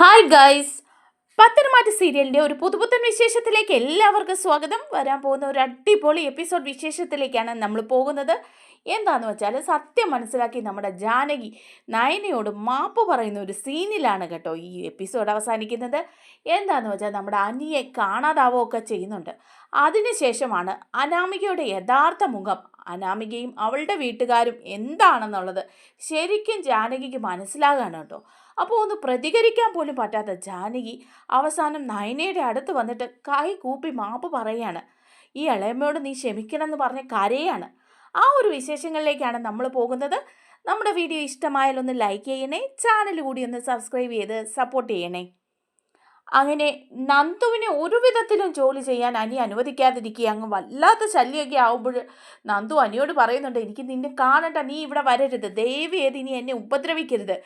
Hi guys പത്തനംമാറ്റ സീരിയലിന്റെ ഒരു പുതുപുത്തൻ വിശേഷത്തിലേക്ക് എല്ലാവർക്കും സ്വാഗതം. വരാൻ പോകുന്ന ഒരു അടിപൊളി എപ്പിസോഡ് വിശേഷത്തിലേക്കാണ് നമ്മൾ പോകുന്നത്. എന്താന്ന് വെച്ചാൽ സത്യം മനസ്സിലാക്കി നമ്മുടെ ജാനകി നയനയോട് മാപ്പ് പറയുന്ന ഒരു സീനിലാണ് കേട്ടോ ഈ എപ്പിസോഡ് അവസാനിക്കുന്നത്. എന്താന്ന് വെച്ചാൽ നമ്മുടെ അനിയെ കാണാതാവുകയൊക്കെ ചെയ്യുന്നുണ്ട്. അതിനുശേഷമാണ് അനാമികയുടെ യഥാർത്ഥ മുഖം അനാമികയും അവളുടെ വീട്ടുകാരും എന്താണെന്നുള്ളത് ശരിക്കും ജാനകിക്ക് മനസ്സിലാകാണ് കേട്ടോ. അപ്പോൾ ഒന്ന് പ്രതികരിക്കാൻ പോലും പറ്റാത്ത ജാനകി അവസാനം നയനയുടെ അടുത്ത് വന്നിട്ട് കൈ കൂപ്പി മാപ്പ് പറയാണ് ഈ ഇളയമ്മയോട് നീ ക്ഷമിക്കണം എന്ന് പറഞ്ഞ് കരയാണ്. ആ ഒരു വിശേഷങ്ങളിലേക്കാണ് നമ്മൾ പോകുന്നത്. നമ്മുടെ വീഡിയോ ഇഷ്ടമായാലൊന്ന് ലൈക്ക് ചെയ്യണേ ചാനൽ കൂടി ഒന്ന് സബ്സ്ക്രൈബ് ചെയ്ത് സപ്പോർട്ട് ചെയ്യണേ. അങ്ങനെ നന്ദുവിനെ ഒരു വിധത്തിലും ജോലി ചെയ്യാൻ അനി അനുവദിക്കാതിരിക്കുക അങ്ങ് വല്ലാത്ത ശല്യമൊക്കെ ആവുമ്പോൾ നന്ദു അനിയോട് പറയുന്നുണ്ട് എനിക്ക് നിന്നെ കാണണ്ട നീ ഇവിടെ വരരുത്. ദേവി ഏത് ഇനി എന്നെ ഉപദ്രവിക്കരുത്.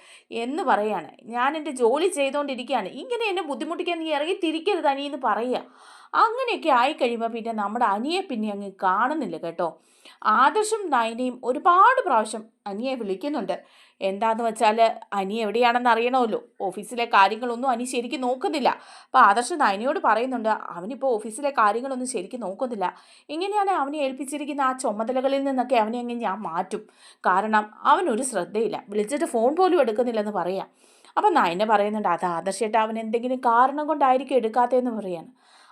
എന്ന് പറയാണ്. ഞാൻ എന്റെ ജോലി ചെയ്തുകൊണ്ടിരിക്കുകയാണ് ഇങ്ങനെ എന്നെ ബുദ്ധിമുട്ടിക്കാൻ നീ ഇറങ്ങി തിരിക്കരുത് അനി എന്ന് പറയുക. അങ്ങനെയൊക്കെ ആയിക്കഴിയുമ്പോൾ പിന്നെ നമ്മുടെ അനിയെ പിന്നെ അങ്ങ് കാണുന്നില്ല കേട്ടോ. ആദർശും നയനയും ഒരുപാട് പ്രാവശ്യം അനിയെ വിളിക്കുന്നുണ്ട്. എന്താന്ന് വെച്ചാൽ അനി എവിടെയാണെന്ന് അറിയണമല്ലോ. ഓഫീസിലെ കാര്യങ്ങളൊന്നും അനി ശരിക്കും നോക്കുന്നില്ല. അപ്പോൾ ആദർശ് അനിയോട് പറയുന്നുണ്ട് അവനിപ്പോൾ ഓഫീസിലെ കാര്യങ്ങളൊന്നും ശരിക്കും നോക്കുന്നില്ല. ഇങ്ങനെയാണ് അവനെ ഏൽപ്പിച്ചിരിക്കുന്ന ആ ചുമതലകളിൽ നിന്നൊക്കെ അവനെ അങ്ങ് ഞാൻ മാറ്റും? കാരണം അവനൊരു ശ്രദ്ധയില്ല. വിളിച്ചിട്ട് ഫോൺ പോലും എടുക്കുന്നില്ലെന്ന് പറയാം. അപ്പം നയന പറയുന്നുണ്ട് അത് ആദർശേട്ട അവൻ എന്തെങ്കിലും കാരണം കൊണ്ടായിരിക്കും എടുക്കാത്തതെന്ന് പറയാണ്.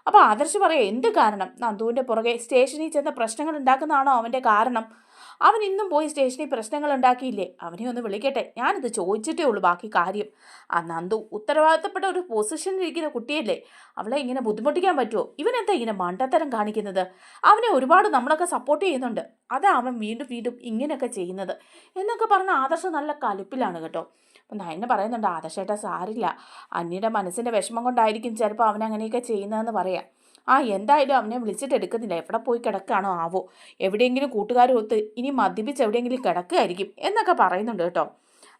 അപ്പോൾ ആദർശ് പറയാം എന്ത് കാരണം? നന്ദുവിന്റെ പുറകെ സ്റ്റേഷനിൽ ചെന്ന പ്രശ്നങ്ങൾ ഉണ്ടാക്കുന്നതാണോ അവന്റെ കാരണം? അവൻ ഇന്നും പോയി സ്റ്റേഷനിൽ പ്രശ്നങ്ങൾ ഉണ്ടാക്കിയില്ലേ അവനെ ഒന്ന് വിളിക്കട്ടെ. ഞാനിത് ചോദിച്ചിട്ടേ ഉള്ളൂ ബാക്കി കാര്യം. ആ നന്ദു ഉത്തരവാദിത്തപ്പെട്ട ഒരു പൊസിഷനിൽ ഇരിക്കുന്ന കുട്ടിയല്ലേ? അവളെ ഇങ്ങനെ ബുദ്ധിമുട്ടിക്കാൻ പറ്റുമോ ഇവനെന്താ ഇങ്ങനെ മണ്ടത്തരം കാണിക്കുന്നത്? അവനെ ഒരുപാട് നമ്മളൊക്കെ സപ്പോർട്ട് ചെയ്യുന്നുണ്ട്. അതാ അവൻ വീണ്ടും വീണ്ടും ഇങ്ങനെയൊക്കെ ചെയ്യുന്നത്. എന്നൊക്കെ പറഞ്ഞ ആദർശം നല്ല കലിപ്പിലാണ് കേട്ടോ. അപ്പം നയനെ പറയുന്നുണ്ട് ആദർശേട്ടാ സാരില്ല. അന്യയുടെ മനസ്സിന്റെ വിഷമം കൊണ്ടായിരിക്കും ചിലപ്പോൾ അവനങ്ങനെയൊക്കെ ചെയ്യുന്നതെന്ന് പറയാം. ആ എന്തായാലും അവനെ വിളിച്ചിട്ട് എടുക്കുന്നില്ല. എവിടെ പോയി കിടക്കുകയാണോ ആവോ? എവിടെയെങ്കിലും കൂട്ടുകാരൊത്ത് ഇനി മദ്യപിച്ച് എവിടെയെങ്കിലും കിടക്കുകയായിരിക്കും എന്നൊക്കെ പറയുന്നുണ്ട് കേട്ടോ.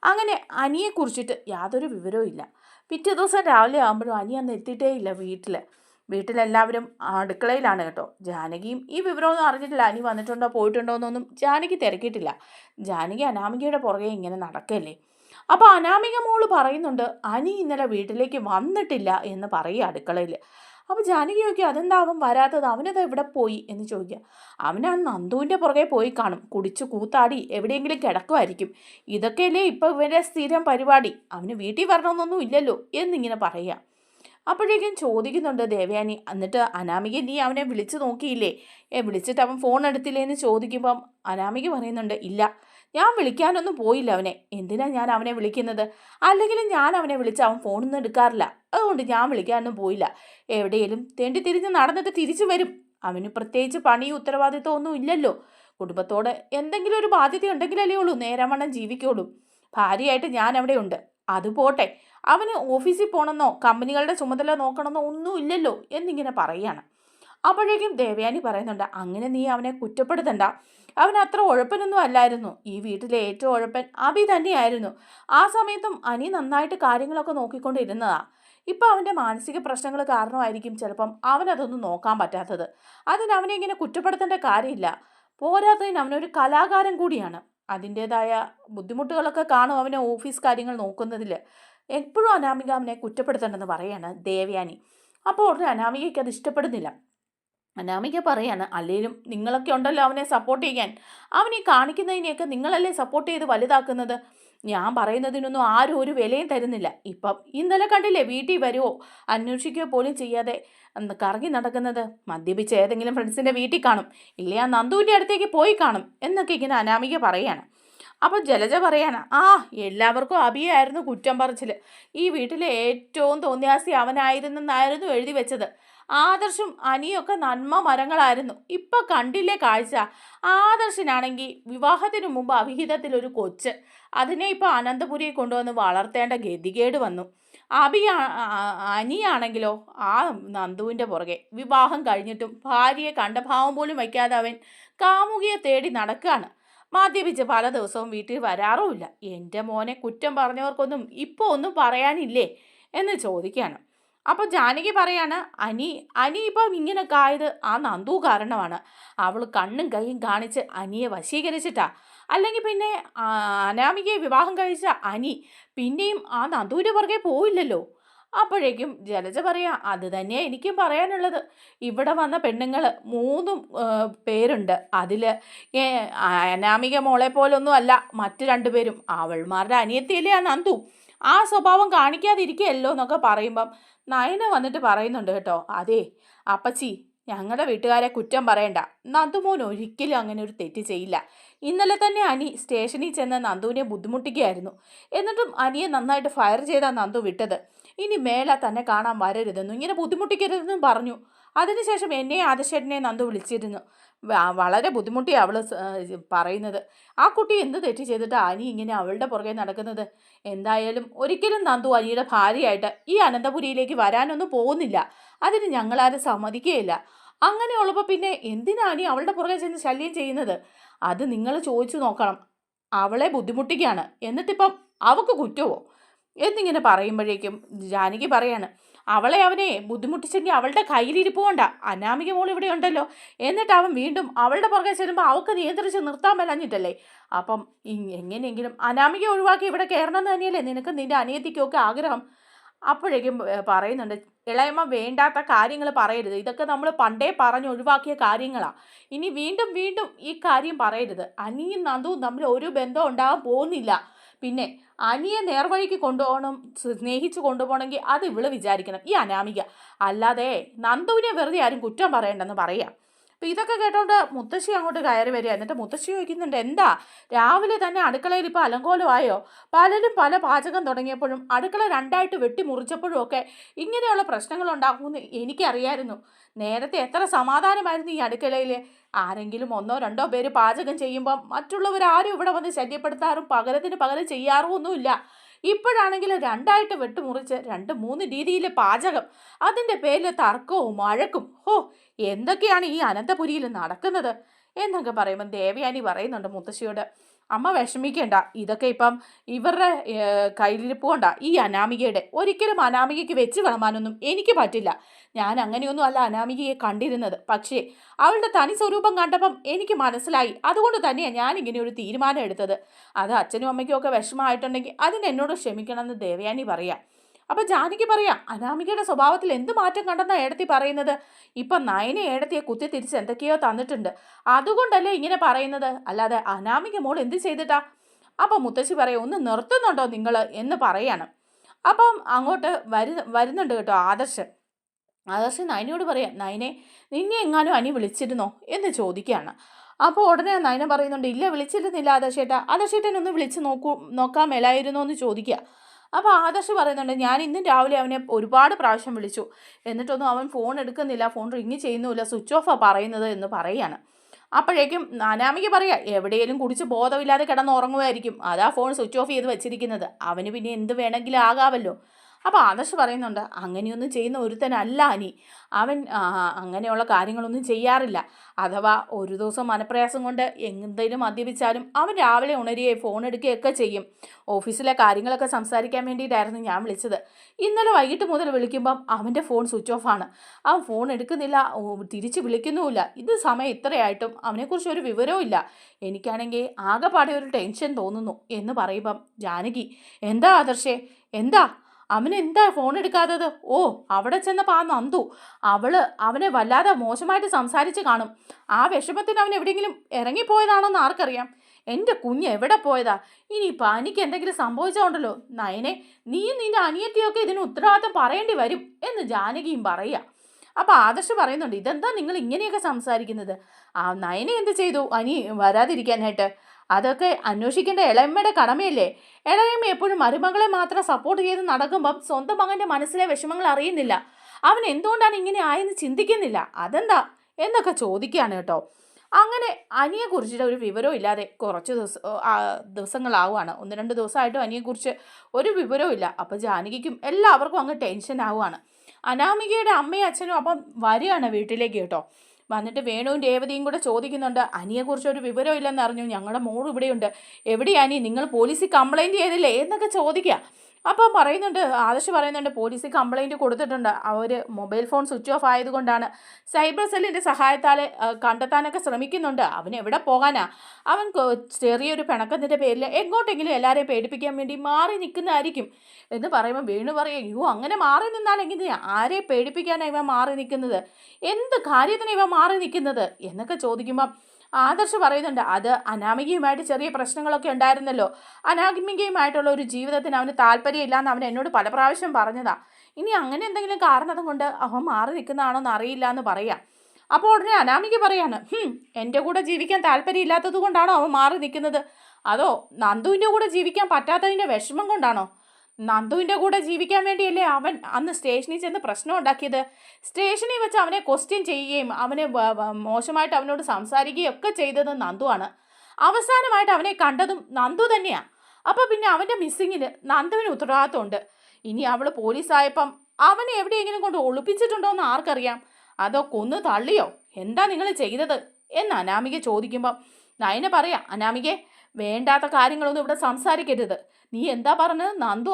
അങ്ങനെ അനിയെ കുറിച്ചിട്ട് യാതൊരു വിവരവും ഇല്ല. പിറ്റേ ദിവസം രാവിലെ ആകുമ്പോഴും അനി അന്ന് എത്തിയിട്ടേ ഇല്ല വീട്ടിൽ വീട്ടിലെല്ലാവരും അടുക്കളയിലാണ് കേട്ടോ. ജാനകിയും ഈ വിവരമൊന്നും അറിഞ്ഞിട്ടില്ല. അനി വന്നിട്ടുണ്ടോ പോയിട്ടുണ്ടോ എന്നൊന്നും ജാനകി തിരക്കിയിട്ടില്ല. ജാനകി അനാമികയുടെ പുറകെ ഇങ്ങനെ നടക്കല്ലേ? അപ്പോൾ അനാമിക മോൾ പറയുന്നുണ്ട് അനി ഇന്നലെ വീട്ടിലേക്ക് വന്നിട്ടില്ല എന്ന് പറയുക അടുക്കളയിൽ അപ്പോൾ ജാനകി ചോദിക്കുക അതെന്താ അവൻ വരാത്തത്? അവനത് എവിടെ പോയി? എന്ന് ചോദിക്കുക. അവൻ ആ നന്ദുവിന്റെ പുറകെ പോയി കാണും. കുടിച്ച് കൂത്താടി എവിടെയെങ്കിലും കിടക്കുമായിരിക്കും. ഇതൊക്കെയല്ലേ ഇപ്പോൾ ഇവന്റെ സ്ഥിരം പരിപാടി. അവന് വീട്ടിൽ വരണമെന്നൊന്നും ഇല്ലല്ലോ എന്നിങ്ങനെ പറയുക. അപ്പോഴേക്കും ചോദിക്കുന്നുണ്ട് ദേവയാനി. എന്നിട്ട് അനാമിക നീ അവനെ വിളിച്ചു നോക്കിയില്ലേ? ഏ വിളിച്ചിട്ട് അവൻ ഫോൺ എടുത്തില്ലേ എന്ന് ചോദിക്കുമ്പം അനാമിക പറയുന്നുണ്ട് ഇല്ല. ഞാൻ വിളിക്കാനൊന്നും പോയില്ല അവനെ. എന്തിനാ ഞാൻ അവനെ വിളിക്കുന്നത്? അല്ലെങ്കിലും ഞാൻ അവനെ വിളിച്ച് അവൻ ഫോണൊന്നും എടുക്കാറില്ല. അതുകൊണ്ട് ഞാൻ വിളിക്കാനൊന്നും പോയില്ല. എവിടെയെങ്കിലും തേണ്ടി തിരിഞ്ഞ് നടന്നിട്ട് തിരിച്ചു വരും. അവന് പ്രത്യേകിച്ച് പണി ഉത്തരവാദിത്വം ഒന്നും ഇല്ലല്ലോ. കുടുംബത്തോട് എന്തെങ്കിലും ഒരു ബാധ്യത ഉണ്ടെങ്കിലല്ലേ ഉള്ളൂ. നേരവണ്ണം ജീവിക്കുള്ളൂ. ഭാര്യയായിട്ട് ഞാൻ അവിടെ ഉണ്ട്. അത് പോട്ടെ. അവന് ഓഫീസിൽ പോകണമെന്നോ കമ്പനികളുടെ ചുമതല നോക്കണമെന്നോ ഒന്നും ഇല്ലല്ലോ എന്നിങ്ങനെ പറയാണ്. അപ്പോഴേക്കും ദേവയാനി പറയുന്നുണ്ട് അങ്ങനെ നീ അവനെ കുറ്റപ്പെടുത്തണ്ട. അവൻ അത്ര ഉഴപ്പനൊന്നും അല്ലായിരുന്നു. ഈ വീട്ടിലെ ഏറ്റവും ഉഴപ്പൻ അബി തന്നെയായിരുന്നു. ആ സമയത്തും അനി നന്നായിട്ട് കാര്യങ്ങളൊക്കെ നോക്കിക്കൊണ്ടിരുന്നതാ. ഇപ്പം അവന്റെ മാനസിക പ്രശ്നങ്ങൾ കാരണമായിരിക്കും ചിലപ്പം അവനതൊന്നും നോക്കാൻ പറ്റാത്തത്. അതിന് അവനെ ഇങ്ങനെ കുറ്റപ്പെടുത്തേണ്ട കാര്യമില്ല. പോരാത്തതിന് അവനൊരു കലാകാരൻ കൂടിയാണ്. അതിന്റേതായ ബുദ്ധിമുട്ടുകളൊക്കെ കാണും അവനെ ഓഫീസ് കാര്യങ്ങൾ നോക്കുന്നതിൽ എപ്പോഴും അനാമിക അവനെ കുറ്റപ്പെടുത്തണ്ടെന്ന് പറയാണ് ദേവയാനി. അപ്പോൾ ഉടനെ അനാമികയ്ക്ക് അത് ഇഷ്ടപ്പെടുന്നില്ല. അനാമിക പറയാണ് അല്ലെങ്കിലും നിങ്ങളൊക്കെ ഉണ്ടല്ലോ അവനെ സപ്പോർട്ട് ചെയ്യാൻ. അവനെ കാണിക്കുന്നതിനെയൊക്കെ നിങ്ങളല്ലേ സപ്പോർട്ട് ചെയ്ത് വലുതാക്കുന്നത്? ഞാൻ പറയുന്നതിനൊന്നും ആരും ഒരു വിലയും തരുന്നില്ല. ഇപ്പം ഇന്നലെ കണ്ടില്ലേ വീട്ടിൽ വരുമോ അന്വേഷിക്കുകയോ പോലും ചെയ്യാതെ കറങ്ങി നടക്കുന്നത്? മദ്യപിച്ച് ഏതെങ്കിലും ഫ്രണ്ട്സിന്റെ വീട്ടിൽ കാണും. ഇല്ലേ ആ നന്ദുവിന്റെ അടുത്തേക്ക് പോയി കാണും എന്നൊക്കെ ഇങ്ങനെ അനാമിക പറയാണ്. അപ്പോൾ ജലജ പറയാണ് ആ എല്ലാവർക്കും അഭിയായിരുന്നു കുറ്റം പറച്ചിൽ ഈ വീട്ടിലെ ഏറ്റവും തോന്നിയാസി അവനായിരുന്നെന്നായിരുന്നു എഴുതി വെച്ചത്. ആദർശും അനിയൊക്കെ നന്മ മരങ്ങളായിരുന്നു. ഇപ്പൊ കണ്ടില്ലേ കാഴ്ച? ആദർശനാണെങ്കിൽ വിവാഹത്തിനു മുമ്പ് അവിഹിതത്തിൽ ഒരു കൊച്ച്. അതിനെ ഇപ്പൊ അനന്തപുരിയെ കൊണ്ടുവന്ന് വളർത്തേണ്ട ഗതികേട് വന്നു. അബി അനിയാണെങ്കിലോ ആ നന്ദുവിന്റെ പുറകെ. വിവാഹം കഴിഞ്ഞിട്ടും ഭാര്യയെ കണ്ട ഭാവം പോലും വയ്ക്കാതെ അവൻ കാമുകിയെ തേടി നടക്കുകയാണ് മദ്യപിച്ച് പല ദിവസവും വീട്ടിൽ വരാറുമില്ല. എന്റെ മോനെ കുറ്റം പറഞ്ഞവർക്കൊന്നും ഇപ്പോൾ ഒന്നും പറയാനില്ലേ? എന്ന് ചോദിക്കുകയാണ് അപ്പോൾ ജാനകി പറയാണ് അനി അനി ഇപ്പം ഇങ്ങനെയൊക്കെ ആയത് ആ നന്ദു കാരണമാണ്. അവൾ കണ്ണും കൈയും കാണിച്ച് അനിയെ വശീകരിച്ചിട്ടാ. അല്ലെങ്കിൽ പിന്നെ അനാമികയെ വിവാഹം കഴിച്ച അനി പിന്നെയും ആ നന്ദുവിന്റെ പുറകെ പോയില്ലല്ലോ അപ്പോഴേക്കും ജലജ പറയാം അത് തന്നെയാണ് എനിക്കും പറയാനുള്ളത്. ഇവിടെ വന്ന പെണ്ണുങ്ങൾ മൂന്നും പേരുണ്ട്. അതിൽ അനാമിക മോളെ പോലൊന്നും അല്ല മറ്റു രണ്ടുപേരും. അവൾമാരുടെ അനിയത്തിയല്ലേ ആ നന്ദു. ആ സ്വഭാവം കാണിക്കാതിരിക്കുകയല്ലോ എന്നൊക്കെ പറയുമ്പം നയന വന്നിട്ട് പറയുന്നുണ്ട് കേട്ടോ. അതെ അപ്പച്ചി ഞങ്ങളുടെ വീട്ടുകാരെ കുറ്റം പറയണ്ട. നന്ദുമോൻ ഒരിക്കലും അങ്ങനെ ഒരു തെറ്റ് ചെയ്യില്ല. ഇന്നലെ തന്നെ അനി സ്റ്റേഷനിൽ ചെന്ന് നന്ദുവിനെ ബുദ്ധിമുട്ടിക്കുകയായിരുന്നു. എന്നിട്ടും അനിയെ നന്നായിട്ട് ഫയർ ചെയ്താ നന്ദു വിട്ടത്. ഇനി മേല തന്നെ കാണാൻ വരരുതെന്നും ഇങ്ങനെ ബുദ്ധിമുട്ടിക്കരുതെന്നും പറഞ്ഞു. അതിനുശേഷം എന്നെ ആദശേട്ടനെ നന്ദു വിളിച്ചിരുന്നു. വളരെ ബുദ്ധിമുട്ടി അവൾ പറയുന്നത്. ആ കുട്ടി എന്ത് തെറ്റ് ചെയ്തിട്ട് അനി ഇങ്ങനെ അവളുടെ പുറകെ നടക്കുന്നത്? എന്തായാലും ഒരിക്കലും നന്ദു അനിയുടെ ഭാര്യയായിട്ട് ഈ അനന്തപുരിയിലേക്ക് വരാനൊന്നും പോകുന്നില്ല. അതിന് ഞങ്ങളാരും സമ്മതിക്കുകയില്ല അങ്ങനെയുള്ളപ്പോൾ പിന്നെ എന്തിനാണ് അനി അവളുടെ പുറകെ ചെന്ന് ശല്യം ചെയ്യുന്നത്? അത് നിങ്ങൾ ചോദിച്ചു നോക്കണം. അവളെ ബുദ്ധിമുട്ടിക്കുകയാണ് എന്നിട്ടിപ്പം അവക്ക് കുറ്റമോ? എന്നിങ്ങനെ പറയുമ്പോഴേക്കും ജാനകി പറയാണ് അവളെ അവനെ ബുദ്ധിമുട്ടിച്ചെങ്കിൽ അവളുടെ കയ്യിലിരിപ്പ് കൊണ്ട. അനാമിക മോൾ ഇവിടെ ഉണ്ടല്ലോ. എന്നിട്ട് അവൻ വീണ്ടും അവളുടെ പുറകെ ചെല്ലുമ്പോൾ അവൾക്ക് നിയന്ത്രിച്ച് നിർത്താൻ മേലഞ്ഞിട്ടല്ലേ അപ്പം എങ്ങനെയെങ്കിലും അനാമിക ഒഴിവാക്കി ഇവിടെ കയറണം എന്ന് തന്നെയല്ലേ നിനക്ക് നിന്റെ അനിയത്തിക്കൊക്കെ ആഗ്രഹം. അപ്പോഴേക്കും പറയുന്നുണ്ട് ഇളയമ്മ വേണ്ടാത്ത കാര്യങ്ങൾ പറയരുത്. ഇതൊക്കെ നമ്മൾ പണ്ടേ പറഞ്ഞ് ഒഴിവാക്കിയ കാര്യങ്ങളാണ് ഇനി വീണ്ടും വീണ്ടും ഈ കാര്യം പറയരുത്. അനിയും നന്ദുവും തമ്മിൽ ഒരു ബന്ധം ഉണ്ടാകാൻ പോകുന്നില്ല. പിന്നെ അനിയെ നേർവഴിക്ക് കൊണ്ടുപോകണം സ്നേഹിച്ച് കൊണ്ടുപോകണമെങ്കിൽ അത് ഇവൾ വിചാരിക്കണം. ഈ അനാമിക. അല്ലാതെ നന്ദുവിനെ വെറുതെ ആരും കുറ്റം പറയണ്ടെന്ന് പറയാം. അപ്പം ഇതൊക്കെ കേട്ടോണ്ട് മുത്തശ്ശി അങ്ങോട്ട് കയറി വരിക. എന്നിട്ട് മുത്തശ്ശി ചോദിക്കുന്നുണ്ട് എന്താ? രാവിലെ തന്നെ അടുക്കളയിൽ ഇപ്പോൾ അലങ്കോലമായോ? പലരും പല പാചകം തുടങ്ങിയപ്പോഴും അടുക്കള രണ്ടായിട്ട് വെട്ടി മുറിച്ചപ്പോഴും ഒക്കെ ഇങ്ങനെയുള്ള പ്രശ്നങ്ങൾ ഉണ്ടാക്കുമെന്ന് എനിക്കറിയായിരുന്നു. നേരത്തെ എത്ര സമാധാനമായിരുന്നു ഈ അടുക്കളയിൽ ആരെങ്കിലും ഒന്നോ രണ്ടോ പേര് പാചകം ചെയ്യുമ്പോൾ മറ്റുള്ളവർ ആരും ഇവിടെ വന്ന് ശല്യപ്പെടുത്താറും പകരത്തിന് പകരം ചെയ്യാറുമൊന്നുമില്ല. ഇപ്പോഴാണെങ്കിൽ രണ്ടായിട്ട് വെട്ടുമുറിച്ച് രണ്ട് മൂന്ന് രീതിയിലെ പാചകം അതിന്റെ പേരിൽ തർക്കവും വഴക്കും ഹോ എന്തൊക്കെയാണ് ഈ അനന്തപുരിയിൽ നടക്കുന്നത്? എന്നൊക്കെ പറയുമ്പോൾ ദേവയാനി പറയുന്നുണ്ട് മുത്തശ്ശിയോട്. അമ്മ വിഷമിക്കേണ്ട. ഇതൊക്കെ ഇപ്പം ഇവരുടെ കയ്യിലിരിപ്പ് കൊണ്ടാ. ഈ അനാമികയുടെ ഒരിക്കലും അനാമികയ്ക്ക് വെച്ച് കളമാനൊന്നും എനിക്ക് പറ്റില്ല. ഞാൻ അങ്ങനെയൊന്നും അല്ല അനാമികയെ കണ്ടിരുന്നത്. പക്ഷേ അവളുടെ തനി സ്വരൂപം കണ്ടപ്പം എനിക്ക് മനസ്സിലായി. അതുകൊണ്ട് തന്നെയാണ് ഞാൻ ഇങ്ങനെ ഒരു തീരുമാനം എടുത്തത്. അത് അച്ഛനും അമ്മയ്ക്കും ഒക്കെ വിഷമമായിട്ടുണ്ടെങ്കിൽ അതിനെന്നോട് ക്ഷമിക്കണമെന്ന് ദേവയാനി പറയാം. അപ്പം ജാനിക്ക് പറയാം അനാമികയുടെ സ്വഭാവത്തിൽ എന്ത് മാറ്റം കണ്ടെന്നാ ഏടത്തി പറയുന്നത്? ഇപ്പം നയനെ ഏടത്തിയെ കുത്തി തിരിച്ച് എന്തൊക്കെയോ തന്നിട്ടുണ്ട്. അതുകൊണ്ടല്ലേ ഇങ്ങനെ പറയുന്നത്? അല്ലാതെ അനാമിക മോൾ എന്ത് ചെയ്തിട്ടാ? അപ്പം മുത്തശ്ശി പറയും ഒന്ന് നിർത്തുന്നുണ്ടോ നിങ്ങൾ എന്ന് പറയാണ്. അപ്പം അങ്ങോട്ട് വരു വരുന്നുണ്ട് കേട്ടോ ആദർശ്. ആദർശ് നയനയോട് പറയാം നയനെ നിന്നെ എങ്ങാനും അനി വിളിച്ചിരുന്നോ? എന്ന് ചോദിക്കുകയാണ്. അപ്പോൾ ഉടനെ നയന പറയുന്നുണ്ട് ഇല്ല വിളിച്ചിരുന്നില്ല ആദർശേട്ടാ. ആദർശേട്ടൻ ഒന്ന് വിളിച്ച് നോക്കൂ നോക്കാൻ മേലായിരുന്നോ എന്ന് ചോദിക്കുക. അപ്പോൾ ആദർശ് പറയുന്നുണ്ട് ഞാൻ ഇന്നും രാവിലെ അവനെ ഒരുപാട് പ്രാവശ്യം വിളിച്ചു. എന്നിട്ടൊന്നും അവൻ ഫോൺ എടുക്കുന്നില്ല ഫോൺ റിങ് ചെയ്യുന്നുമില്ല സ്വിച്ച് ഓഫാണ് പറയുന്നത് എന്ന് പറയാണ്. അപ്പോഴേക്കും അനാമിക പറയാ എവിടെയെങ്കിലും കുടിച്ച് ബോധമില്ലാതെ കിടന്ന് ഉറങ്ങുമായിരിക്കും അതാ ഫോൺ സ്വിച്ച് ഓഫ് ചെയ്ത് വെച്ചിരിക്കുന്നത്. അവന് പിന്നെ എന്ത് വേണമെങ്കിലും ആകാമല്ലോ. അപ്പോൾ ആദർശ് പറയുന്നുണ്ട് അങ്ങനെയൊന്നും ചെയ്യുന്ന ഒരുത്തനല്ല അനി. അവൻ അങ്ങനെയുള്ള കാര്യങ്ങളൊന്നും ചെയ്യാറില്ല. അഥവാ ഒരു ദിവസം മനപ്രയാസം കൊണ്ട് എന്തെങ്കിലും മദ്യപിച്ചാലും അവൻ രാവിലെ ഉണരുകയും ഫോൺ എടുക്കുകയൊക്കെ ചെയ്യും. ഓഫീസിലെ കാര്യങ്ങളൊക്കെ സംസാരിക്കാൻ വേണ്ടിയിട്ടായിരുന്നു ഞാൻ വിളിച്ചത്. ഇന്നലെ വൈകിട്ട് മുതൽ വിളിക്കുമ്പം അവന്റെ ഫോൺ സ്വിച്ച് ഓഫ് ആണ്. അവൻ ഫോൺ എടുക്കുന്നില്ല തിരിച്ച് വിളിക്കുന്നുമില്ല. ഇത് സമയം ഇത്രയായിട്ടും അവനെക്കുറിച്ച് ഒരു വിവരവും ഇല്ല. എനിക്കാണെങ്കിൽ ആകെപ്പാടെ ഒരു ടെൻഷൻ തോന്നുന്നു എന്ന് പറയുമ്പം ജാനകി എന്താ ആദർശേ? എന്താ? അവൻ എന്താ ഫോൺ എടുക്കാത്തത്? ഓ അവിടെ ചെന്നപ്പോൾ ആ നന്ദു അവൾ അവനെ വല്ലാതെ മോശമായിട്ട് സംസാരിച്ച് കാണും. ആ വിഷമത്തിന് അവൻ എവിടെയെങ്കിലും ഇറങ്ങിപ്പോയതാണോന്ന് ആർക്കറിയാം? എന്റെ കുഞ്ഞ് എവിടെ പോയതാ? ഇനി അനിക്ക് എന്തെങ്കിലും സംഭവിച്ചോണ്ടല്ലോ? നയനെ നീ നിന്റെ അനിയത്തിയൊക്കെ ഇതിന് ഉത്തരവാദിത്തം പറയേണ്ടി വരും എന്ന് ജാനകിയും പറയുക അപ്പോൾ ആദർശ് പറയുന്നുണ്ട് ഇതെന്താ നിങ്ങൾ ഇങ്ങനെയൊക്കെ സംസാരിക്കുന്നത്? ആ നയനെ എന്ത് ചെയ്തു? അനി വരാതിരിക്കാനായിട്ട്. അതൊക്കെ അന്വേഷിക്കേണ്ട ഇളയമ്മയുടെ കടമയല്ലേ? ഇളയമ്മ എപ്പോഴും മരുമകളെ മാത്രം സപ്പോർട്ട് ചെയ്ത് നടക്കുമ്പം സ്വന്തം മകന്റെ മനസ്സിലെ വിഷമങ്ങൾ അറിയുന്നില്ല. അവൻ എന്തുകൊണ്ടാണ് ഇങ്ങനെ ആയെന്ന് ചിന്തിക്കുന്നില്ല. അതെന്താ? എന്നൊക്കെ ചോദിക്കുകയാണ് കേട്ടോ. അങ്ങനെ അനിയെക്കുറിച്ചിട്ട് ഒരു വിവരവും ഇല്ലാതെ കുറച്ച് ദിവസം ദിവസങ്ങളാവുകയാണ്. ഒന്ന് രണ്ട് ദിവസമായിട്ടും അനിയെക്കുറിച്ച് ഒരു വിവരവും ഇല്ല. അപ്പോൾ ജാനകിക്കും എല്ലാവർക്കും അങ്ങ് ടെൻഷൻ ആവുകയാണ്. അനാമികയുടെ അമ്മയും അച്ഛനും അപ്പം വരികയാണ് വീട്ടിലേക്ക് കേട്ടോ. വന്നിട്ട് വേണുവും രേവതിയും കൂടെ ചോദിക്കുന്നുണ്ട് അനിയെക്കുറിച്ച് ഒരു വിവരം ഇല്ലെന്ന് അറിഞ്ഞു. ഞങ്ങളുടെ മോൾ ഇവിടെയുണ്ട്. എവിടെയാണ് നിങ്ങൾ പോലീസിൽ കംപ്ലൈന്റ് ചെയ്തില്ലേ? എന്നൊക്കെ ചോദിക്കുക അപ്പം പറയുന്നുണ്ട് ആദർശ് പറയുന്നുണ്ട് പോലീസിൽ കംപ്ലൈന്റ് കൊടുത്തിട്ടുണ്ട്. അവർ മൊബൈൽ ഫോൺ സ്വിച്ച് ഓഫ് ആയതുകൊണ്ടാണ്. സൈബർ സെല്ലിന്റെ സഹായത്താൽ കണ്ടെത്താനൊക്കെ ശ്രമിക്കുന്നുണ്ട്. അവൻ എവിടെ പോകാനാ? അവൻ ചെറിയൊരു പിണക്കത്തിന്റെ പേരിൽ എങ്ങോട്ടെങ്കിലും എല്ലാവരെയും പേടിപ്പിക്കാൻ വേണ്ടി മാറി നിൽക്കുന്നതായിരിക്കും. എന്ന് പറയുമ്പോൾ വേണു പറയും അയ്യോ അങ്ങനെ മാറി നിന്നാൽ എങ്ങനെ? ആരെ പേടിപ്പിക്കാനാണ് ഇവ മാറി നിൽക്കുന്നത്? എന്ത് കാര്യത്തിന് ഇവ മാറി നിൽക്കുന്നത്? എന്നൊക്കെ ചോദിക്കുമ്പം ആദർശ് പറയുന്നുണ്ട് അത് അനാമികയുമായിട്ട് ചെറിയ പ്രശ്നങ്ങളൊക്കെ ഉണ്ടായിരുന്നല്ലോ. അനാമികയുമായിട്ടുള്ള ഒരു ജീവിതത്തിന് അവന് താല്പര്യമില്ലാന്ന് അവൻ എന്നോട് പല പ്രാവശ്യം പറഞ്ഞതാ. ഇനി അങ്ങനെ എന്തെങ്കിലും കാരണം കൊണ്ട് അവൻ മാറി നിൽക്കുന്നതാണോ എന്ന് അറിയില്ല എന്ന് പറയാം. അപ്പോൾ ഉടനെ അനാമിക പറയാണ് എന്റെ കൂടെ ജീവിക്കാൻ താല്പര്യമില്ലാത്തത് കൊണ്ടാണോ അവൻ മാറി നിൽക്കുന്നത്? അതോ നന്ദുവിന്റെ കൂടെ ജീവിക്കാൻ പറ്റാത്തതിന്റെ വിഷമം കൊണ്ടാണോ? നന്ദുവിന്റെ കൂടെ ജീവിക്കാൻ വേണ്ടിയല്ലേ അവൻ അന്ന് സ്റ്റേഷനിൽ ചെന്ന് പ്രശ്നം ഉണ്ടാക്കിയത്? സ്റ്റേഷനിൽ വെച്ച് അവനെ ക്വസ്റ്റ്യൻ ചെയ്യുകയും അവനെ മോശമായിട്ട് അവനോട് സംസാരിക്കുകയും ഒക്കെ ചെയ്തത് നന്ദുവാണ്. അവസാനമായിട്ട് അവനെ കണ്ടതും നന്ദു തന്നെയാണ് അപ്പോൾ പിന്നെ അവന്റെ മിസ്സിങ്ങിൽ നന്ദുവിന് ഉത്തരവാദിത്തമുണ്ട് ഇനി അവൾ പോലീസായപ്പം അവനെ എവിടെയെങ്കിലും കൊണ്ട് ഒളിപ്പിച്ചിട്ടുണ്ടോ എന്ന് ആർക്കറിയാം? അതോ കൊന്നു തള്ളിയോ? എന്താ നിങ്ങൾ ചെയ്തത്? എന്ന് അനാമിക ചോദിക്കുമ്പം നയന പറയാം അനാമികെ വേണ്ടാത്ത കാര്യങ്ങളൊന്നും ഇവിടെ സംസാരിക്കരുത്. നീ എന്താ പറഞ്ഞത്? നന്ദു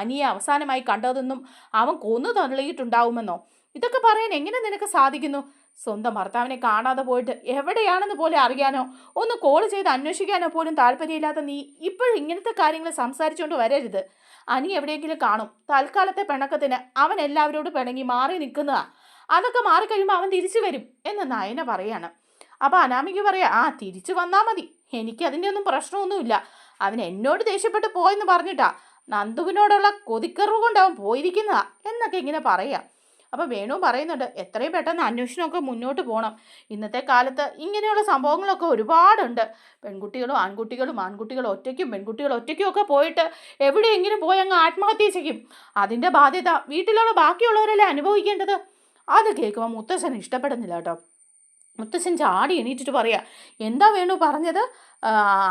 അനിയെ അവസാനമായി കണ്ടതെന്നും അവൻ കൊന്നു തള്ളിയിട്ടുണ്ടാവുമെന്നോ? ഇതൊക്കെ പറയാൻ എങ്ങനെ നിനക്ക് സാധിക്കുന്നു? സ്വന്തം ഭർത്താവിനെ കാണാതെ പോയിട്ട് എവിടെയാണെന്ന് പോലും അറിയാനോ? ഒന്ന് കോൾ ചെയ്ത് അന്വേഷിക്കാനോ പോലും താല്പര്യമില്ലാത്ത നീ ഇപ്പോഴും ഇങ്ങനത്തെ കാര്യങ്ങൾ സംസാരിച്ചുകൊണ്ട് വരരുത്. അനി എവിടെയെങ്കിലും കാണും. തൽക്കാലത്തെ പിണക്കത്തിന് അവൻ എല്ലാവരോടും പിണങ്ങി മാറി നിൽക്കുന്നതാ. അതൊക്കെ മാറിക്കഴിയുമ്പോൾ അവൻ തിരിച്ചു വരും എന്ന് നയന പറയാണ്. അപ്പോൾ അനാമിക പറയാ ആ തിരിച്ചു വന്നാൽ മതി. എനിക്ക് അതിന്റെ ഒന്നും പ്രശ്നമൊന്നുമില്ല. അവൻ എന്നോട് ദേഷ്യപ്പെട്ട് പോയെന്ന് പറഞ്ഞിട്ടാ നന്ദുവിനോടുള്ള കൊതിക്കറിവ് കൊണ്ട് അവൻ പോയിരിക്കുന്നതാ എന്നൊക്കെ ഇങ്ങനെ പറയാം. അപ്പോൾ വേണു പറയുന്നുണ്ട് എത്രയും പെട്ടെന്ന് അന്വേഷണമൊക്കെ മുന്നോട്ട് പോകണം ഇന്നത്തെ കാലത്ത് ഇങ്ങനെയുള്ള സംഭവങ്ങളൊക്കെ ഒരുപാടുണ്ട്. പെൺകുട്ടികളും ആൺകുട്ടികളും ആൺകുട്ടികൾ ഒറ്റയ്ക്കും പെൺകുട്ടികൾ ഒറ്റയ്ക്കും ഒക്കെ പോയിട്ട് എവിടെയെങ്കിലും പോയി അങ്ങ് ആത്മഹത്യ ചെയ്യും. അതിന്റെ ബാധ്യത വീട്ടിലുള്ള ബാക്കിയുള്ളവരല്ലേ അനുഭവിക്കേണ്ടത്? അത് കേൾക്കുമ്പോൾ മുത്തശ്ശന് ഇഷ്ടപ്പെടുന്നില്ല കേട്ടോ. മുത്തശ്ശൻ ചാടി എണീറ്റിട്ട് പറയാ എന്താ വേണു പറഞ്ഞത്?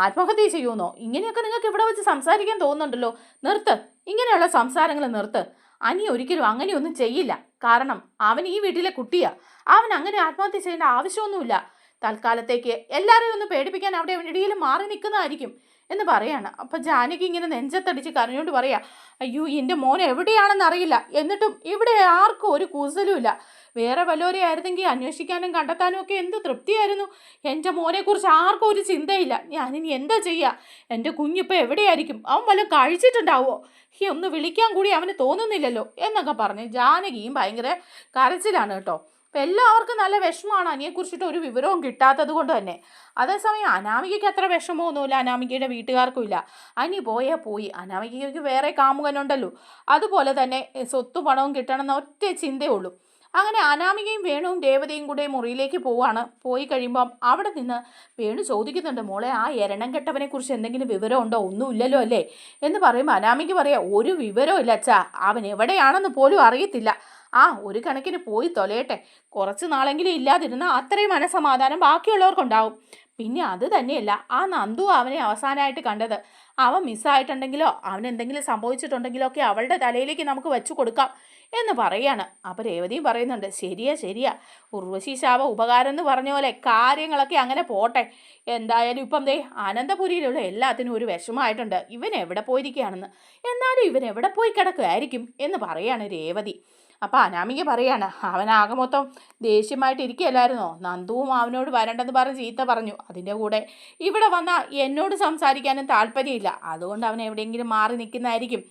ആത്മഹത്യ ചെയ്യുമെന്നോ ഇങ്ങനെയൊക്കെ നിങ്ങൾക്ക് ഇവിടെ വെച്ച് സംസാരിക്കാൻ തോന്നുന്നുണ്ടല്ലോ. നിർത്ത്. ഇങ്ങനെയുള്ള സംസാരങ്ങൾ നിർത്ത്. അനി ഒരിക്കലും അങ്ങനെയൊന്നും ചെയ്യില്ല. കാരണം അവൻ ഈ വീട്ടിലെ കുട്ടിയാ. അവൻ അങ്ങനെ ആത്മഹത്യ ചെയ്യേണ്ട ആവശ്യമൊന്നുമില്ല. തൽക്കാലത്തേക്ക് എല്ലാവരെയും ഒന്ന് പേടിപ്പിക്കാൻ അവിടെ ഇടയിൽ മാറി നിൽക്കുന്നതായിരിക്കും. എന്ന് പറയാണ്. അപ്പം ജാനകി ഇങ്ങനെ നെഞ്ചത്തടിച്ച് കരഞ്ഞുകൊണ്ട് പറയാ അയ്യോ എന്റെ മോൻ എവിടെയാണെന്ന് അറിയില്ല. എന്നിട്ടും ഇവിടെ ആർക്കും ഒരു കൂസലുമില്ല വേറെ വല്ലവരെ ആയിരുന്നെങ്കിൽ അന്വേഷിക്കാനും കണ്ടെത്താനും ഒക്കെ എന്ത് തൃപ്തിയായിരുന്നു? എന്റെ മോനെക്കുറിച്ച് ആർക്കും ഒരു ചിന്തയില്ല. ഞാനിനി എന്താ ചെയ്യുക എന്റെ കുഞ്ഞിപ്പോൾ എവിടെയായിരിക്കും? അവൻ വല്ലതും കഴിച്ചിട്ടുണ്ടാവോ? ഈ ഒന്ന് വിളിക്കാൻ കൂടി അവന് തോന്നുന്നില്ലല്ലോ എന്നൊക്കെ പറഞ്ഞ് ജാനകിയും ഭയങ്കര കരച്ചിലാണ് കേട്ടോ. അപ്പം എല്ലാവർക്കും നല്ല വിഷമമാണ്. അനിയെക്കുറിച്ചിട്ട് ഒരു വിവരവും കിട്ടാത്തത് കൊണ്ട് തന്നെ. അതേസമയം അനാമികയ്ക്ക് അത്ര വിഷമമൊന്നുമില്ല. അനാമികയുടെ വീട്ടുകാർക്കും ഇല്ല. അനി പോയാൽ പോയി. അനാമികയ്ക്ക് വേറെ കാമുകനുണ്ടല്ലോ. അതുപോലെ തന്നെ സ്വത്തും പണവും കിട്ടണമെന്ന ഒറ്റ ചിന്തയേ ഉള്ളൂ അങ്ങനെ അനാമികയും വേണുവും രേവതയും കൂടെ മുറിയിലേക്ക് പോവാണ്. പോയി കഴിയുമ്പം അവിടെ നിന്ന് വേണു ചോദിക്കുന്നുണ്ട് മോളെ ആ എരണം കെട്ടവനെ കുറിച്ച് എന്തെങ്കിലും വിവരമുണ്ടോ? ഒന്നുമില്ലല്ലോ അല്ലേ? എന്ന് പറയുമ്പോൾ അനാമിക പറയാം ഒരു വിവരവും ഇല്ല അച്ഛാ. അവൻ എവിടെയാണെന്ന് പോലും അറിയത്തില്ല. ആ ഒരു കണക്കിന് പോയി തൊലയട്ടെ. കുറച്ച് നാളെങ്കിലും ഇല്ലാതിരുന്നാൽ അത്രയും മനസമാധാനം ബാക്കിയുള്ളവർക്കുണ്ടാവും. പിന്നെ അത് തന്നെയല്ല ആ നന്ദു അവനെ അവസാനമായിട്ട് കണ്ടത്. അവൻ മിസ്സായിട്ടുണ്ടെങ്കിലോ അവൻ എന്തെങ്കിലും സംഭവിച്ചിട്ടുണ്ടെങ്കിലോ ഒക്കെ അവളുടെ തലയിലേക്ക് നമുക്ക് വെച്ചു കൊടുക്കാം എന്ന് പറയാണ്. അപ്പോൾ രേവതിയും പറയുന്നുണ്ട് ശരിയാ ശരിയാ. ഉർവശി ശാപ ഉപകാരം എന്ന് പറഞ്ഞ പോലെ കാര്യങ്ങളൊക്കെ അങ്ങനെ പോട്ടെ. എന്തായാലും ഇപ്പം ദേ അനന്തപുരിയിലുള്ള എല്ലാത്തിനും ഒരു വിഷമമായിട്ടുണ്ട്. ഇവൻ എവിടെ പോയിരിക്കുകയാണെന്ന്. എന്നാലും ഇവൻ എവിടെ പോയി കിടക്കുമായിരിക്കും എന്ന് പറയാണ് രേവതി. അപ്പോൾ അനാമിക പറയാണ് അവനാകെ മൊത്തം ദേഷ്യമായിട്ട് ഇരിക്കുകയല്ലായിരുന്നോ? നന്ദുവും അവനോട് വരണ്ടെന്ന് പറഞ്ഞ് ചീത്ത പറഞ്ഞു. അതിന്റെ കൂടെ ഇവിടെ വന്നാൽ എന്നോട് സംസാരിക്കാനും താല്പര്യമില്ല. അതുകൊണ്ട് അവൻ എവിടെയെങ്കിലും മാറി നിൽക്കുന്നതായിരിക്കും.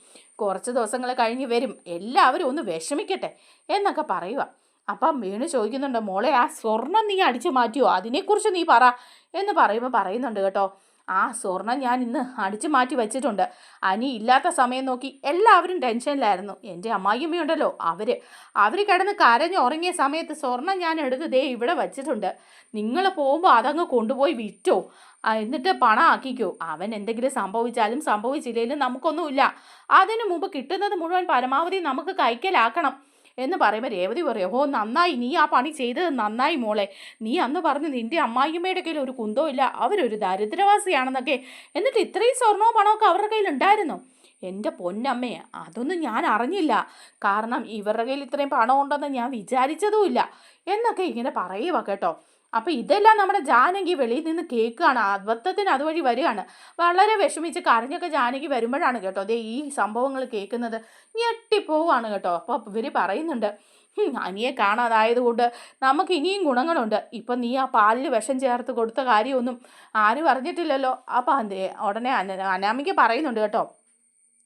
കുറച്ച് ദിവസങ്ങൾ കഴിഞ്ഞ് വരും. എല്ലാവരും ഒന്ന് വിഷമിക്കട്ടെ എന്നൊക്കെ പറയുക അപ്പം വീണ് ചോദിക്കുന്നുണ്ട് മോളെ ആ സ്വർണം നീ അടിച്ചു മാറ്റിയോ? അതിനെക്കുറിച്ച് നീ പറ എന്ന് പറയുമ്പോൾ പറയുന്നുണ്ട് കേട്ടോ. ആ സ്വർണം ഞാൻ ഇന്ന് അടിച്ചു മാറ്റി വെച്ചിട്ടുണ്ട്. അനി ഇല്ലാത്ത സമയം നോക്കി എല്ലാവരും ടെൻഷനിലായിരുന്നു. എന്റെ അമ്മായിയമ്മയുണ്ടല്ലോ അവർ അവർ കിടന്ന് കരഞ്ഞ് ഉറങ്ങിയ സമയത്ത് സ്വർണം ഞാൻ എടുത്ത് ദേ ഇവിടെ വച്ചിട്ടുണ്ട്. നിങ്ങൾ പോകുമ്പോൾ അതങ്ങ് കൊണ്ടുപോയി വിറ്റോ? എന്നിട്ട് പണം ആക്കിക്കോ അവൻ എന്തെങ്കിലും സംഭവിച്ചാലും സംഭവിച്ചില്ലെങ്കിലും നമുക്കൊന്നുമില്ല. അതിനു മുമ്പ് കിട്ടുന്നത് മുഴുവൻ പരമാവധി നമുക്ക് കൈക്കലാക്കണം. എന്ന് പറയുമ്പോൾ രേവതി പറയും ഓ നന്നായി നീ ആ പണി ചെയ്തത് നന്നായി മോളെ. നീ അന്ന് പറഞ്ഞു നിന്റെ അമ്മായിയമ്മയുടെ കയ്യിൽ ഒരു കുന്തവും ഇല്ല അവരൊരു ദരിദ്രവാസിയാണെന്നൊക്കെ. എന്നിട്ട് ഇത്രയും സ്വർണവും പണമൊക്കെ അവരുടെ കയ്യിൽ ഉണ്ടായിരുന്നു എന്റെ പൊന്നമ്മേ അതൊന്നും ഞാൻ അറിഞ്ഞില്ല. കാരണം ഇവരുടെ കയ്യിൽ ഇത്രയും പണം ഉണ്ടെന്ന് ഞാൻ വിചാരിച്ചതുമില്ല. എന്നൊക്കെ ഇങ്ങനെ പറയുക കേട്ടോ. അപ്പോൾ ഇതെല്ലാം നമ്മുടെ ജാനകി വെളിയിൽ നിന്ന് കേൾക്കുകയാണ്. അബദ്ധത്തിന് അതുവഴി വരികയാണ്. വളരെ വിഷമിച്ച് കരഞ്ഞൊക്കെ ജാനകി വരുമ്പോഴാണ് കേട്ടോ അതേ ഈ സംഭവങ്ങൾ കേൾക്കുന്നത്. ഞെട്ടിപ്പോവാണ് കേട്ടോ. അപ്പോൾ ഇവർ പറയുന്നുണ്ട് അനിയെ കാണാതായതുകൊണ്ട് നമുക്ക് ഇനിയും ഗുണങ്ങളുണ്ട്. ഇപ്പം നീ ആ പാലിൽ വിഷം ചേർത്ത് കൊടുത്ത കാര്യമൊന്നും ആരും അറിഞ്ഞിട്ടില്ലല്ലോ. അപ്പം ഉടനെ അനാമിക പറയുന്നുണ്ട് കേട്ടോ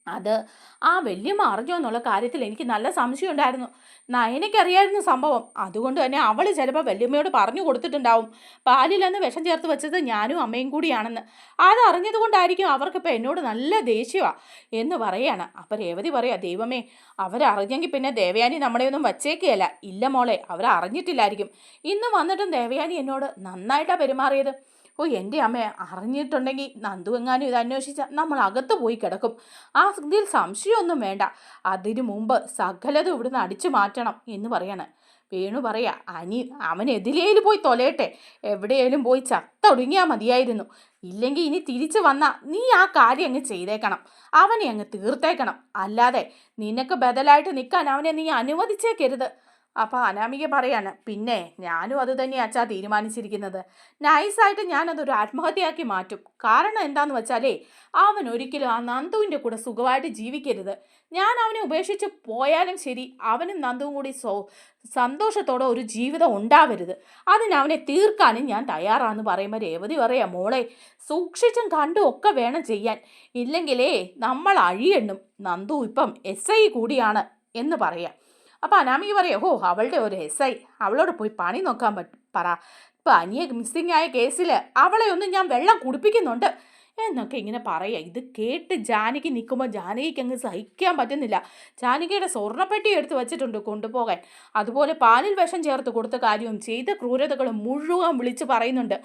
അത് ആ വല്യമ്മ അറിഞ്ഞോ എന്നുള്ള കാര്യത്തിൽ എനിക്ക് നല്ല സംശയം ഉണ്ടായിരുന്നു നയനയ്ക്കറിയായിരുന്നു സംഭവം. അതുകൊണ്ട് തന്നെ അവൾ ചിലപ്പോൾ വല്യമ്മയോട് പറഞ്ഞു കൊടുത്തിട്ടുണ്ടാവും. പാലിലെന്ന് വിഷം ചേർത്ത് വെച്ചത് ഞാനും അമ്മയും കൂടിയാണെന്ന്. അത് കൊണ്ടായിരിക്കും അവർക്കിപ്പോൾ എന്നോട് നല്ല ദേഷ്യമാണ് എന്ന് പറയാണ്. അപ്പം രേവതി പറയാ ദൈവമേ അവരറിഞ്ഞെങ്കിൽ പിന്നെ ദേവയാനി നമ്മളെയൊന്നും വച്ചേക്കുകയല്ല ഇല്ല മോളെ അവരറിഞ്ഞിട്ടില്ലായിരിക്കും. ഇന്ന് വന്നിട്ടും ദേവയാനി എന്നോട് നന്നായിട്ടാണ് പെരുമാറിയത്. ഓ എന്റെ അമ്മ അറിഞ്ഞിട്ടുണ്ടെങ്കിൽ നന്ദു എങ്ങാനും ഇത് അന്വേഷിച്ചാൽ നമ്മൾ അകത്ത് പോയി കിടക്കും. ആ ഇതിൽ സംശയമൊന്നും വേണ്ട. അതിനു മുമ്പ് സകലതും ഇവിടുന്ന് അടിച്ചു മാറ്റണം എന്ന് പറയാണ്. വേണു പറയാ അനി അവൻ എതിലേലും പോയി തൊലയട്ടെ. എവിടെയേലും പോയി ചത്തൊടുങ്ങിയാൽ മതിയായിരുന്നു. ഇല്ലെങ്കിൽ ഇനി തിരിച്ചു വന്നാൽ നീ ആ കാര്യം അങ്ങ് ചെയ്തേക്കണം. അവനെ അങ്ങ് തീർത്തേക്കണം. അല്ലാതെ നിനക്ക് ബദലായിട്ട് നിൽക്കാൻ അവനെ നീ അനുവദിച്ചേക്കരുത്. അപ്പോൾ അനാമിക പറയാണ് പിന്നെ ഞാനും അത് തന്നെ അച്ഛാ തീരുമാനിച്ചിരിക്കുന്നത്. നൈസായിട്ട് ഞാനതൊരു ആത്മഹത്യയാക്കി മാറ്റും. കാരണം എന്താന്ന് വെച്ചാലേ അവൻ ഒരിക്കലും ആ നന്ദുവിന്റെ കൂടെ സുഖമായിട്ട് ജീവിക്കരുത്. ഞാൻ അവനെ ഉപേക്ഷിച്ച് പോയാലും ശരി അവനും നന്ദുവും കൂടി സോ സന്തോഷത്തോടെ ഒരു ജീവിതം ഉണ്ടാവരുത്. അതിന് അവനെ തീർക്കാനും ഞാൻ തയ്യാറാന്ന് പറയുമ്പോൾ രേവതി പറയാം മോളെ സൂക്ഷിച്ചും കണ്ടും ഒക്കെ വേണം ചെയ്യാൻ. ഇല്ലെങ്കിലേ നമ്മൾ അഴിയെണ്ണും. നന്ദു ഇപ്പം എസ് ഐ കൂടിയാണ് എന്ന് പറയാം. അപ്പോൾ അനാമിക പറയാം ഓ അവളുടെ ഒരു എസ് ഐ അവളോട് പോയി പണി നോക്കാൻ പറ്റും പറ. ഇപ്പം അനിയെ മിസ്സിംഗ് ആയ കേസിൽ അവളെ ഒന്നും ഞാൻ വെള്ളം കുടിപ്പിക്കുന്നുണ്ട്. എന്നൊക്കെ ഇങ്ങനെ പറയുക. ഇത് കേട്ട് ജാനകി നിൽക്കുമ്പോൾ ജാനകിക്ക് അങ്ങ് സഹിക്കാൻ പറ്റുന്നില്ല. ജാനകിയുടെ സ്വർണപ്പെട്ടി എടുത്ത് വെച്ചിട്ടുണ്ട് കൊണ്ടുപോകാൻ. അതുപോലെ പാലിൽ വിഷം ചേർത്ത് കൊടുത്ത കാര്യവും ചെയ്ത ക്രൂരതകളും മുഴുവൻ വിളിച്ച് പറയുന്നുണ്ട്.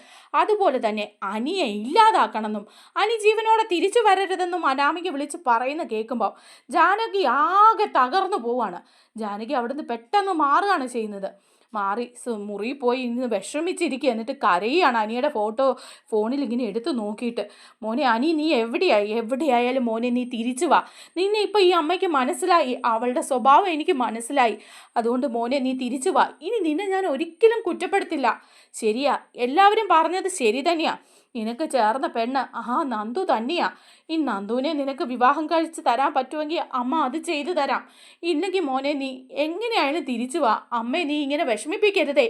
അതുപോലെ തന്നെ അനിയെ ഇല്ലാതാക്കണമെന്നും അനി ജീവനോടെ തിരിച്ചു വരരുതെന്നും അനാമിക വിളിച്ച് പറയുന്ന കേൾക്കുമ്പോൾ ജാനകി ആകെ തകർന്നു പോവാണ്. ജാനകി അവിടുന്ന് പെട്ടെന്ന് മാറുകയാണ് ചെയ്യുന്നത്. മാറി. മുറി പോയി ഇന്ന് വിഷമിച്ചിരിക്കുക എന്നിട്ട് കരയാണ് അനിയുടെ ഫോട്ടോ ഫോണിൽ ഇങ്ങനെ എടുത്ത് നോക്കിയിട്ട്. മോനെ അനി നീ എവിടെയായി? എവിടെയായാലും മോനെ നീ തിരിച്ചു വാ. നിന്നെ ഇപ്പോൾ ഈ അമ്മയ്ക്ക് മനസ്സിലായി. അവളുടെ സ്വഭാവം എനിക്ക് മനസ്സിലായി. അതുകൊണ്ട് മോനെ നീ തിരിച്ചു വാ. ഇനി നിന്നെ ഞാൻ ഒരിക്കലും കുറ്റപ്പെടുത്തില്ല. ശരിയാ. എല്ലാവരും പറഞ്ഞത് ശരി തന്നെയാ. നിനക്ക് ചേർന്ന പെണ്ണ് ആ നന്ദു തന്നെയാ. ഈ നന്ദുവിനെ നിനക്ക് വിവാഹം കഴിച്ച് തരാൻ പറ്റുമെങ്കിൽ അമ്മ അത് ചെയ്തു തരാം. ഇല്ലെങ്കിൽ മോനെ നീ എങ്ങനെയാണ് തിരിച്ചു വാ. അമ്മയെ നീ ഇങ്ങനെ വിഷമിപ്പിക്കരുതേ.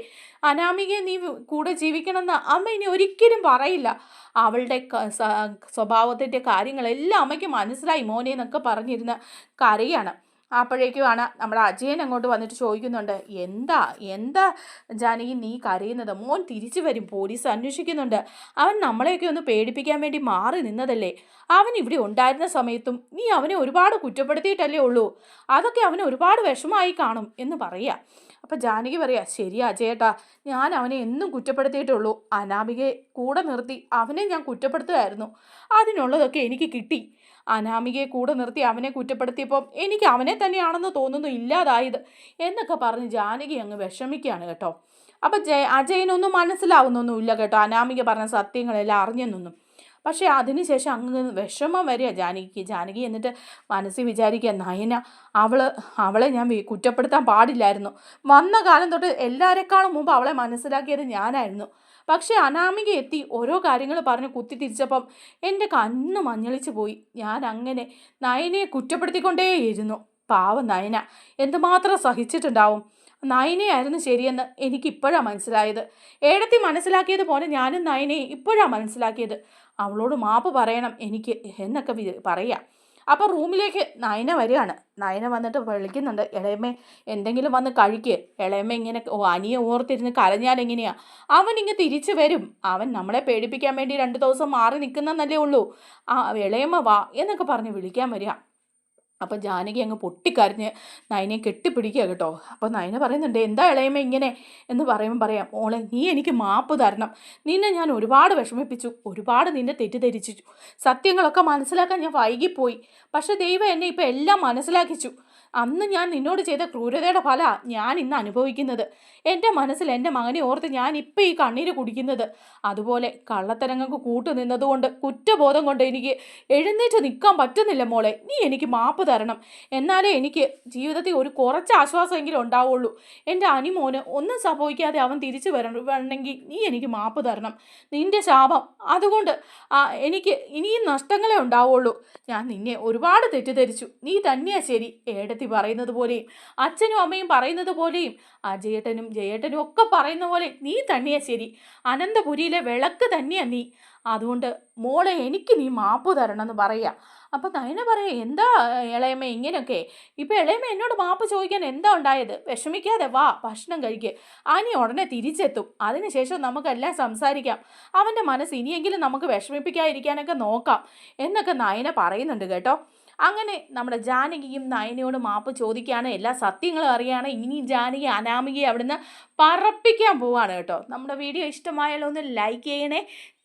അനാമികയെ നീ കൂടെ ജീവിക്കണമെന്ന് അമ്മ ഇനി ഒരിക്കലും പറയില്ല. അവളുടെ സ്വഭാവത്തിന്റെ കാര്യങ്ങളെല്ലാം അമ്മയ്ക്ക് മനസ്സിലായി മോനെ എന്നൊക്കെ പറഞ്ഞിരുന്ന കരയാണ്. അപ്പോഴേക്കുമാണ് നമ്മുടെ അജയൻ അങ്ങോട്ട് വന്നിട്ട് ചോദിക്കുന്നുണ്ട് എന്താ എന്താ ജാനകി നീ കരയുന്നത്? മോൻ തിരിച്ചു വരും പോലീസ് അന്വേഷിക്കുന്നുണ്ട്. അവൻ നമ്മളെയൊക്കെ ഒന്ന് പേടിപ്പിക്കാൻ വേണ്ടി മാറി നിന്നതല്ലേ? അവൻ ഇവിടെ ഉണ്ടായിരുന്ന സമയത്തും നീ അവനെ ഒരുപാട് കുറ്റപ്പെടുത്തിയിട്ടല്ലേ ഉള്ളൂ? അതൊക്കെ അവന് ഒരുപാട് വിഷമമായി കാണും എന്ന് പറയുക അപ്പം ജാനകി പറയാ ശരിയാ ചേട്ടാ ഞാൻ അവനെ എന്നും കുറ്റപ്പെടുത്തിയിട്ടുള്ളൂ അനാമികയെ കൂടെ നിർത്തി അവനെ ഞാൻ കുറ്റപ്പെടുത്തുമായിരുന്നു അതിനുള്ളതൊക്കെ എനിക്ക് കിട്ടി. അനാമികയെ കൂടെ നിർത്തി അവനെ കുറ്റപ്പെടുത്തിയപ്പം എനിക്ക് അവനെ തന്നെയാണെന്ന് തോന്നുന്നു ഇല്ലാതായത് എന്നൊക്കെ പറഞ്ഞ് ജാനകി അങ്ങ് വിഷമിക്കുകയാണ് കേട്ടോ. അപ്പം ജയ അജയനൊന്നും മനസ്സിലാവുന്നൊന്നുമില്ല കേട്ടോ. അനാമിക പറഞ്ഞ സത്യങ്ങളെല്ലാം അറിഞ്ഞെന്നൊന്നും. പക്ഷേ അതിനുശേഷം അങ്ങ് വിഷമം വരിക. ജാനകിക്ക് ജാനകി എന്നിട്ട് മനസ്സിൽ വിചാരിക്കുക നയന അവൾ അവളെ ഞാൻ കുറ്റപ്പെടുത്താൻ പാടില്ലായിരുന്നു. വന്ന കാലം തൊട്ട് എല്ലാവരെക്കാളും മുമ്പ് അവളെ മനസ്സിലാക്കിയത് ഞാനായിരുന്നു. പക്ഷേ അനാമിക എത്തി ഓരോ കാര്യങ്ങൾ പറഞ്ഞ് കുത്തി തിരിച്ചപ്പം എന്റെ കണ്ണ് മഞ്ഞളിച്ചു പോയി. ഞാൻ അങ്ങനെ നയനെ കുറ്റപ്പെടുത്തിക്കൊണ്ടേയിരുന്നു. പാവ നയന എന്തുമാത്രം സഹിച്ചിട്ടുണ്ടാവും? നയനയായിരുന്നു ശരിയെന്ന് എനിക്കിപ്പോഴാണ് മനസ്സിലായത്. ഏടത്തി മനസ്സിലാക്കിയത് പോലെ ഞാനും നയനയെ ഇപ്പോഴാണ് മനസ്സിലാക്കിയത്. അവളോട് മാപ്പ് പറയണം എനിക്ക് എന്നൊക്കെ പറയാം. അപ്പോൾ റൂമിലേക്ക് നയന വരികയാണ്. നയന വന്നിട്ട് വിളിക്കുന്നുണ്ട്. ഇളയമ്മ എന്തെങ്കിലും വന്ന് കഴിക്ക്. ഇളയമ്മ ഇങ്ങനെ ഓ അനിയെ ഓർത്തിരുന്ന് കരഞ്ഞാൽ എങ്ങനെയാ? അവൻ ഇങ്ങ് തിരിച്ചു വരും. അവൻ നമ്മളെ പേടിപ്പിക്കാൻ വേണ്ടി രണ്ട് ദിവസം മാറി നിൽക്കുന്നല്ലേ ഉള്ളൂ. ആ ഇളയമ്മ വാ എന്നൊക്കെ പറഞ്ഞ് വിളിക്കാൻ വരിക. അപ്പോൾ ജാനകി അങ്ങ് പൊട്ടിക്കരഞ്ഞ് നയനെ കെട്ടിപ്പിടിക്കുക കേട്ടോ. അപ്പം നയന പറയുന്നുണ്ട് എന്താ ഇളയമ്മ ഇങ്ങനെ? എന്ന് പറയുമ്പോൾ പറയാം മോളെ നീ എനിക്ക് മാപ്പ് തരണം. നിന്നെ ഞാൻ ഒരുപാട് വിഷമിപ്പിച്ചു ഒരുപാട് നിന്നെ തെറ്റിദ്ധരിച്ചു. സത്യങ്ങളൊക്കെ മനസ്സിലാക്കാൻ ഞാൻ വൈകിപ്പോയി. പക്ഷേ ദൈവം എന്നെ ഇപ്പം എല്ലാം മനസ്സിലാക്കിച്ചു. അന്ന് ഞാൻ നിന്നോട് ചെയ്ത ക്രൂരതയുടെ ഫല ഞാൻ ഇന്ന് അനുഭവിക്കുന്നത്. എന്റെ മനസ്സിൽ എന്റെ മകനെ ഓർത്ത് ഞാൻ ഇപ്പം ഈ കണ്ണീര് കുടിക്കുന്നത്. അതുപോലെ കള്ളത്തരങ്ങൾക്ക് കൂട്ടു നിന്നതുകൊണ്ട് കുറ്റബോധം കൊണ്ട് എനിക്ക് എഴുന്നേറ്റ് നിൽക്കാൻ പറ്റുന്നില്ല മോളെ. നീ എനിക്ക് മാപ്പ് തരണം. എന്നാലേ എനിക്ക് ജീവിതത്തിൽ ഒരു കുറച്ച് ആശ്വാസമെങ്കിലും ഉണ്ടാവുള്ളൂ. എന്റെ അനിമോന് ഒന്നും സംഭവിക്കാതെ അവൻ തിരിച്ചു വരണം വരണമെങ്കിൽ നീ എനിക്ക് മാപ്പ് തരണം. നിന്റെ ശാപം. അതുകൊണ്ട് എനിക്ക് ഇനിയും നഷ്ടങ്ങളെ ഉണ്ടാവുള്ളൂ. ഞാൻ നിന്നെ ഒരുപാട് തെറ്റിദ്ധരിച്ചു. നീ തന്നെയാ ശരി. ഏടത്തി പറയുന്നത് പോലെയും അച്ഛനും അമ്മയും പറയുന്നത് പോലെയും അജയേട്ടനും ജയേട്ടനും ഒക്കെ പറയുന്ന പോലെ നീ തന്നെയാ ശരി. അനന്തപുരിയിലെ വിളക്ക് തന്നെയാ നീ. അതുകൊണ്ട് മോളെ എനിക്ക് നീ മാപ്പ് തരണം എന്ന് പറയുക. അപ്പം നയന പറയാ എന്താ ഇളയമ്മ ഇങ്ങനെയൊക്കെ? ഇപ്പം ഇളയമ്മ എന്നോട് മാപ്പ് ചോദിക്കാൻ എന്താ ഉണ്ടായത്? വിഷമിക്കാതെ വാ ഭക്ഷണം കഴിക്ക്. അനി ഉടനെ തിരിച്ചെത്തും. അതിനുശേഷം നമുക്കെല്ലാം സംസാരിക്കാം. അവന്റെ മനസ്സ് ഇനിയെങ്കിലും നമുക്ക് വിഷമിപ്പിക്കാതിരിക്കാനൊക്കെ നോക്കാം. എന്നൊക്കെ നയന പറയുന്നുണ്ട് കേട്ടോ. അങ്ങനെ നമ്മുടെ ജാനകിയും നയനയോട് മാപ്പ് ചോദിക്കുകയാണ്. എല്ലാ സത്യങ്ങളും അറിയാണ്. ഇനി ജാനകി അനാമികയെ അവിടുന്ന് പറപ്പിക്കാൻ പോവാണ് കേട്ടോ. നമ്മുടെ വീഡിയോ ഇഷ്ടമായാലോ ഒന്ന് ലൈക്ക് ചെയ്യണേ.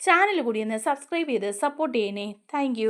ചാനൽ കൂടി ഒന്ന് സബ്സ്ക്രൈബ് ചെയ്ത് സപ്പോർട്ട് ചെയ്യണേ. താങ്ക്